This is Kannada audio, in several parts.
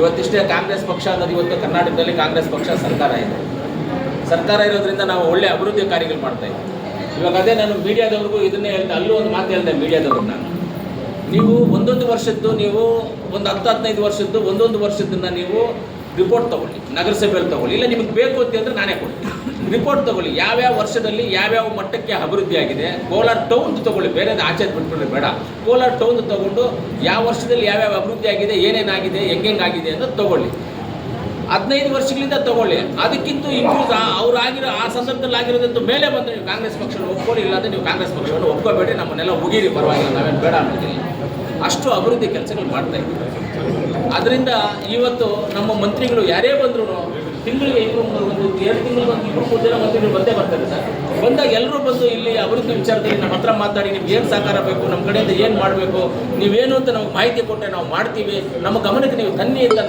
ಇವತ್ತಿಷ್ಟೇ ಕಾಂಗ್ರೆಸ್ ಪಕ್ಷ ಅನ್ನೋದು ಇವತ್ತು ಕರ್ನಾಟಕದಲ್ಲಿ ಕಾಂಗ್ರೆಸ್ ಪಕ್ಷ ಸರ್ಕಾರ ಇದೆ. ಸರ್ಕಾರ ಇರೋದ್ರಿಂದ ನಾವು ಒಳ್ಳೆ ಅಭಿವೃದ್ಧಿ ಕಾರ್ಯಗಳು ಮಾಡ್ತಾ ಇದ್ದೀವಿ. ಇವಾಗ ಅದೇ ನಾನು ಮೀಡಿಯಾದವ್ರಿಗೂ ಇದನ್ನೇ ಹೇಳ್ತಾ, ಅಲ್ಲೂ ಒಂದು ಮಾತು ಹೇಳ್ದೆ ಮೀಡಿಯಾದವ್ರಿಗೆ ನಾನು. ನೀವು ಒಂದೊಂದು ವರ್ಷದ್ದು ನೀವು ಒಂದು ಹತ್ತು, ಹದಿನೈದು ವರ್ಷದ್ದು ಒಂದೊಂದು ವರ್ಷದ್ದನ್ನು ನೀವು ರಿಪೋರ್ಟ್ ತಗೊಳ್ಳಿ, ನಗರಸಭೆಯಲ್ಲಿ ತಗೊಳ್ಳಿ. ಇಲ್ಲ ನಿಮಗೆ ಬೇಕು ಅಂತಂದ್ರೆ ನಾನೇ ಕೊಡ್ತೀನಿ. ರಿಪೋರ್ಟ್ ತಗೊಳ್ಳಿ. ಯಾವ್ಯಾವ ವರ್ಷದಲ್ಲಿ ಯಾವ್ಯಾವ ಮಟ್ಟಕ್ಕೆ ಅಭಿವೃದ್ಧಿ ಆಗಿದೆ. ಕೋಲಾರ ಟೌನ್ ತಗೊಳ್ಳಿ. ಬೇರೆ ಆಚೆ ಬಿಟ್ಬಿಟ್ರೆ ಬೇಡ. ಕೋಲಾರ ಟೌನ್ ತಗೊಂಡು ಯಾವ ವರ್ಷದಲ್ಲಿ ಯಾವ್ಯಾವ ಅಭಿವೃದ್ಧಿ ಆಗಿದೆ, ಏನೇನಾಗಿದೆ, ಹೆಂಗೆಂಗಾಗಿದೆ ಅಂತ ತಗೊಳ್ಳಿ. ಹದಿನೈದು ವರ್ಷಗಳಿಂದ ತಗೊಳ್ಳಿ. ಅದಕ್ಕಿಂತ ಇಂಪ್ರೂವ್ ಅವ್ರು ಆಗಿರೋ ಆ ಸಂದರ್ಭದಲ್ಲಿ ಆಗಿರೋದಂತೂ ಮೇಲೆ ಬಂದು ನೀವು ಕಾಂಗ್ರೆಸ್ ಪಕ್ಷ ಒಪ್ಕೊಳ್ಳಿ, ಇಲ್ಲಾಂದ್ರೆ ನೀವು ಕಾಂಗ್ರೆಸ್ ಪಕ್ಷವನ್ನು ಒಪ್ಕೋಬೇಡಿ, ನಮ್ಮನ್ನೆಲ್ಲ ಉಗಿರಿ, ಪರವಾಗಿಲ್ಲ, ನಾವೇನು ಬೇಡ ಅನ್ನೋದಿಲ್ಲ ಅಷ್ಟು ಅಭಿವೃದ್ಧಿ ಕೆಲಸಗಳು ಮಾಡ್ತಾ ಇದ್ದೀವಿ. ಅದರಿಂದ ಇವತ್ತು ನಮ್ಮ ಮಂತ್ರಿಗಳು ಯಾರೇ ಬಂದ್ರು ತಿಂಗಳಿಗೆ ಎರಡು ತಿಂಗಳಿಗೆ ಒಂದು ಇಬ್ಬರು ಮೂರು ಜನ ಮಂತ್ರಿಗಳು ಬಂದೇ ಬರ್ತಾರೆ ಸರ್. ಬಂದಾಗ ಎಲ್ಲರೂ ಬಂದು ಇಲ್ಲಿ ಅಭಿವೃದ್ಧಿ ವಿಚಾರದಲ್ಲಿ ನಮ್ಮ ಹತ್ರ ಮಾತಾಡಿ, ನಿಮ್ಗೆ ಏನು ಸಹಕಾರ ಬೇಕು ನಮ್ಮ ಕಡೆಯಿಂದ ಏನು ಮಾಡಬೇಕು, ನೀವೇನು ಅಂತ ನಮಗೆ ಮಾಹಿತಿ ಕೊಟ್ಟರೆ ನಾವು ಮಾಡ್ತೀವಿ. ನಮ್ಮ ಗಮನಕ್ಕೆ ನೀವು ತನ್ನಿ ಅಂತ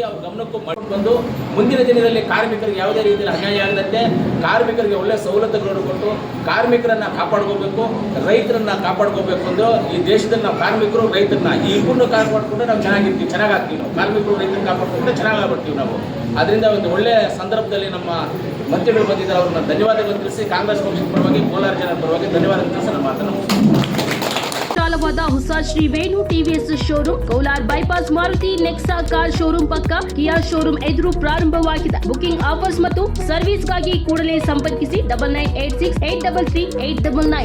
ತಂದೀವಿ ಅವ್ರ ಗಮನಕ್ಕೂ ಮಾಡಿಕೊಂಡು ಮುಂದಿನ ದಿನದಲ್ಲಿ ಕಾರ್ಮಿಕರಿಗೆ ಯಾವುದೇ ರೀತಿಯಲ್ಲಿ ಅನ್ಯಾಯ ಆಗದಂತೆ ಕಾರ್ಮಿಕರಿಗೆ ಒಳ್ಳೆ ಸವಲತ್ತುಗಳನ್ನು ಕೊಟ್ಟು ಕಾರ್ಮಿಕರನ್ನ ಕಾಪಾಡ್ಕೋಬೇಕು, ರೈತರನ್ನ ಕಾಪಾಡ್ಕೋಬೇಕು ಅಂದ್ರೆ ಈ ದೇಶದಲ್ಲಿ ನಾವು ಕಾರ್ಮಿಕರು ರೈತರನ್ನ. ಈ ಇಬ್ಬರನ್ನು ಕಾಪಾಡ್ಕೊಂಡ್ರೆ ನಾವು ಚೆನ್ನಾಗಿರ್ತೀವಿ, ಚೆನ್ನಾಗಾಗ್ತೀವಿ ನಾವು. ಕಾರ್ಮಿಕರು ರೈತರನ್ನ ಕಾಪಾಡ್ಕೊಂಡ್ರೆ ಚೆನ್ನಾಗಾಗ್ಬಿಡ್ತೀವಿ ನಾವು. ಅದರಿಂದ ಒಂದು ಒಳ್ಳೆಯ ಸಂದರ್ಭದಲ್ಲಿ ನಮ್ಮ ಮಂತ್ರಿಗಳು ಬಂದಿದ್ದಾರೆ, ಅವ್ರನ್ನ ಧನ್ಯವಾದಗಳು ತಿಳಿಸಿ ಕಾಂಗ್ರೆಸ್ ಪಕ್ಷದ ಪರವಾಗಿ ಕೋಲಾರ ಜನರ ಪರವಾಗಿ ಧನ್ಯವಾದ ತಿಳಿಸಿ ನಮ್ಮ ಮಾತನ್ನು ಹೊಸ Shri Venu TVS showroom Kolar bypass Maruti Nexa car showroom ಪಕ್ಕ ಕಿಯಾ ಶೋರೂಮ್ ಎದುರು ಪ್ರಾರಂಭವಾಗಿದೆ. ಬುಕಿಂಗ್ ಆಫರ್ಸ್ ಮತ್ತು ಸರ್ವಿಸ್ಗಾಗಿ ಕೂಡಲೇ ಸಂಪರ್ಕಿಸಿ double nine eight six eight double three eight double nine